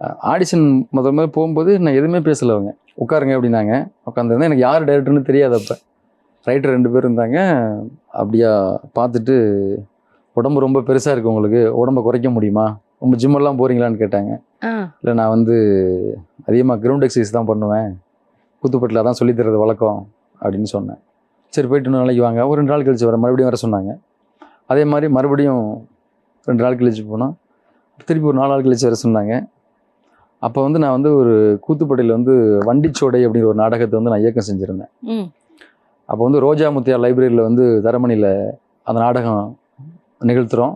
Audition முத முதல்ல போகும்போது நான் எதுவுமே பேசல அவங்க. உட்காருங்க அப்படின்னாங்க. உட்காந்துருந்தேன் எனக்கு யார் டைரக்டர்னு தெரியாது அப்போ. ரைட்டர் ரெண்டு பேர் இருந்தாங்க. அப்படியா பார்த்துட்டு உடம்பு ரொம்ப பெருசாக இருக்கு உங்களுக்கு. உடம்ப குறைக்க முடியுமா? ரொம்ப ஜிம்மெல்லாம் போகிறீங்களான்னு கேட்டாங்க. இல்லை நான் வந்து அதிகமாக கிரவுண்ட் எக்ஸசைஸ் தான் பண்ணுவேன். புத்துப்பட்டில் தான் சொல்லித் தர்றது வழக்கம் அப்படின்னு சொன்னேன். சரி போயிட்டு இன்னொரு நாளைக்கு வாங்க. ஒரு ரெண்டு நாள் கழிச்சு வர மறுபடியும் வர சொன்னாங்க. அதே மாதிரி மறுபடியும் ரெண்டு நாள் கழிச்சு போனோம். திருப்பி ஒரு நாலு நாள் கழிச்சு வர சொன்னாங்க. அப்போ வந்து நான் வந்து ஒரு கூத்துப்பட்டியில் வந்து வண்டிச்சோடை அப்படிங்கிற ஒரு நாடகத்தை வந்து நான் இயக்கம் செஞ்சுருந்தேன். அப்போ வந்து ரோஜா முத்தியா லைப்ரரியில் வந்து தரமணியில் அந்த நாடகம் நிகழ்த்துறோம்.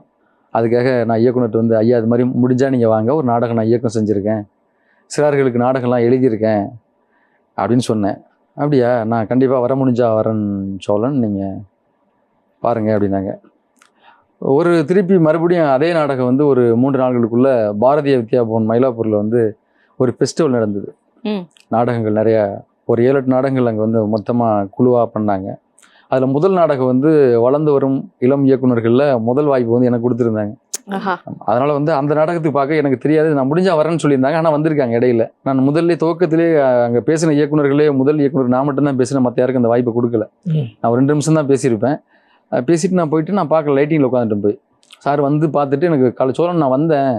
அதுக்காக நான் இயக்குனர்கிட்ட வந்து ஐயா இது மாதிரி முடிஞ்சால் நீங்கள் வாங்க ஒரு நாடகம் நான் இயக்கம் செஞ்சுருக்கேன். சிறார்களுக்கு நாடகம்லாம் எழுதியிருக்கேன். அப்படின்னு சொன்னேன். அப்படியா? நான் கண்டிப்பாக வர முடிஞ்சா வரேன் சோழன் நீங்கள் பாருங்க அப்படின்னாங்க. ஒரு திருப்பி மறுபடியும் அதே நாடகம் வந்து ஒரு மூன்று நாட்களுக்குள்ள பாரதிய வித்யா பவன் மயிலாப்பூரில் வந்து ஒரு ஃபெஸ்டிவல் நடந்தது. ம். நாடகங்கள் நிறைய ஒரு ஏழு எட்டு நாடகங்கள் அங்கே வந்து மொத்தமாக குழுவாக பண்ணாங்க. அதில் முதல் நாடகம் வந்து வளர்ந்து வரும் இளம் இயக்குனர்களில் முதல் வாய்ப்பு வந்து எனக்கு கொடுத்துருந்தாங்க. அதனால வந்து அந்த நாடகத்துக்கு பார்க்க எனக்கு தெரியாது. நான் முடிஞ்சா வரேன்னு சொல்லியிருந்தாங்க. ஆனால் வந்திருக்காங்க இடையில. நான் முதல்ல துவக்கத்திலே அங்கே பேசின இயக்குனர்களே முதல் இயக்குனர் நான் மட்டும் தான் பேசினேன். மற்ற யாருக்கும் அந்த வாய்ப்பை கொடுக்கல. நான் ஒரு ரெண்டு நிமிஷம் தான் பேசியிருப்பேன். பேசிட்டு நான் போயிட்டு நான் பார்க்க லைட்டிங்கில் உட்காந்துட்டேன் போய். சார் வந்து பார்த்துட்டு எனக்கு காலை சோழன் நான் வந்தேன்.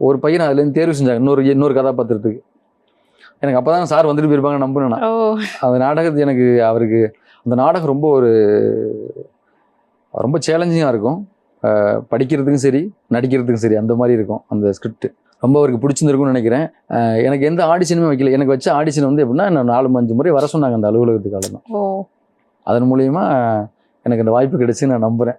ஒரு பையன் அதுலேருந்து தேர்வு செஞ்சாங்க இன்னொரு இன்னொரு கதாபாத்திரத்துக்கு. எனக்கு அப்போ தான் சார் வந்துட்டு போயிருப்பாங்க நம்பினேன் அந்த நாடகத்து எனக்கு அவருக்கு அந்த நாடகம் ரொம்ப ஒரு ரொம்ப சேலஞ்சிங்காக இருக்கும். படிக்கிறதுக்கும் சரி நடிக்கிறதுக்கும் சரி அந்த மாதிரி இருக்கும் அந்த ஸ்கிரிப்ட் ரொம்ப அவருக்கு பிடிச்சிருந்துருக்கும்னு நினைக்கிறேன். எனக்கு எந்த ஆடிஷனுமே வைக்கல. எனக்கு வச்ச ஆடிஷன் வந்து எப்படின்னா நான் நாலு அஞ்சு முறை வர சொன்னாங்க அந்த அலுவலகத்துக்கால தான் ஓ. அதன் மூலியமா எனக்கு இந்த வாய்ப்பு கிடைச்சி நான் நம்புகிறேன்